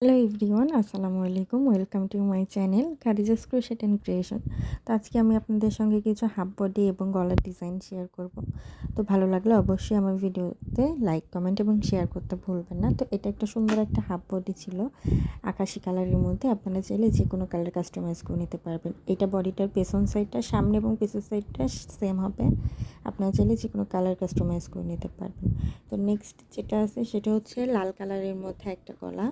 Hello everyone, আসসালামু আলাইকুম। Welcome to my channel Khadija's crochet and creation. তো আজকে আমি আপনাদের সঙ্গে কিছু হাফ বডি এবং গলার ডিজাইন শেয়ার করব। তো ভালো লাগলে অবশ্যই আমার ভিডিওতে লাইক, কমেন্ট এবং শেয়ার করতে ভুলবেন না। তো এটা একটা সুন্দর একটা হাফ বডি ছিল, আকাশি কালারের মধ্যে। আপনারা চাইলে যে কোনো কালার কাস্টমাইজ করে নিতে পারবেন। এটা বডিটার পেছন সাইডটা, সামনে এবং পেছন সাইডটা সেম হবে। আপনারা চাইলে যে কোনো কালার কাস্টমাইজ করে নিতে পারবেন। তো নেক্সট যেটা আছে সেটা হচ্ছে লাল কালারের মধ্যে একটা গলা।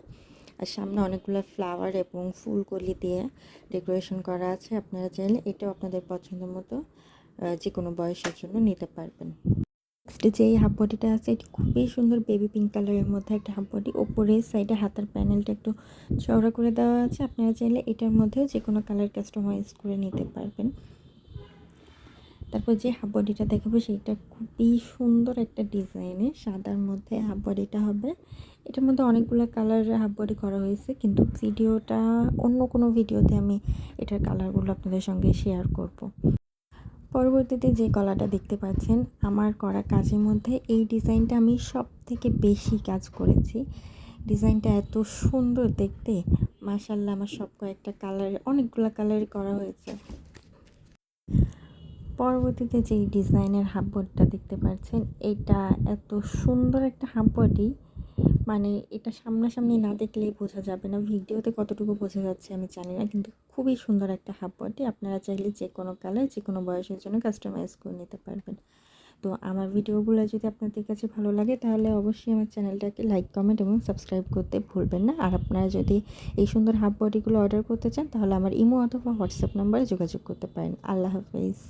আর সামনে অনেকগুলো ফ্লাওয়ার এবং ফুলকলি দিয়ে ডেকোরেশন করা আছে। আপনারা চাইলে এটাও আপনাদের পছন্দ মতো যে কোনো বয়সের জন্য নিতে পারবেন। নেক্সট যে হাফ বডিটা আছে, এটি খুবই সুন্দর বেবি পিঙ্ক কালারের মধ্যে একটা হাফ বডি ওপরে সাইডে হাতার প্যানেলটা একটু চওড়া করে দেওয়া আছে। আপনারা চাইলে এটার মধ্যেও যে কোনো কালার কাস্টমাইজ করে নিতে পারবেন। তারপর যে হাফ বডিটা দেখাবো সেইটা খুবই সুন্দর একটা ডিজাইনে। সাদার মধ্যে হাফ বডিটা হবে। এটার মধ্যে অনেকগুলো কালার হাফ বডি করা হয়েছে, কিন্তু ভিডিওটা অন্য কোনো ভিডিওতে আমি এটার কালারগুলো আপনাদের সঙ্গে শেয়ার করব। পরবর্তীতে যে গলাটা দেখতে পাচ্ছেন, আমার করা কাজের মধ্যে এই ডিজাইনটা আমি সব থেকে বেশি কাজ করেছি। ডিজাইনটা এত সুন্দর দেখতে। মাসাল্লাহ আমার সব কয়েকটা কালার, অনেকগুলো কালার করা হয়েছে। পরবর্তীতে যেই ডিজাইনের হাফ বডিটা দেখতে পাচ্ছেন, এটা এত সুন্দর একটা হাফ বডি মানে এটা সামনাসামনি না দেখলেই বোঝা যাবে না, ভিডিওতে কতটুকু বোঝা যাচ্ছে আমি জানি না, কিন্তু খুবই সুন্দর একটা হাফ বডি আপনারা চাইলে যে কোনো কালার, যে কোনো বয়সের জন্য কাস্টমাইজ করে নিতে পারবেন। তো আমার ভিডিওগুলো যদি আপনাদের কাছে ভালো লাগে, তাহলে অবশ্যই আমার চ্যানেলটাকে লাইক, কমেন্ট এবং সাবস্ক্রাইব করতে ভুলবেন না। আর আপনারা যদি এই সুন্দর হাফ বডিগুলো অর্ডার করতে চান, তাহলে আমার ইমো অথবা হোয়াটসঅ্যাপ নাম্বারে যোগাযোগ করতে পারেন। আল্লাহ হাফিজ।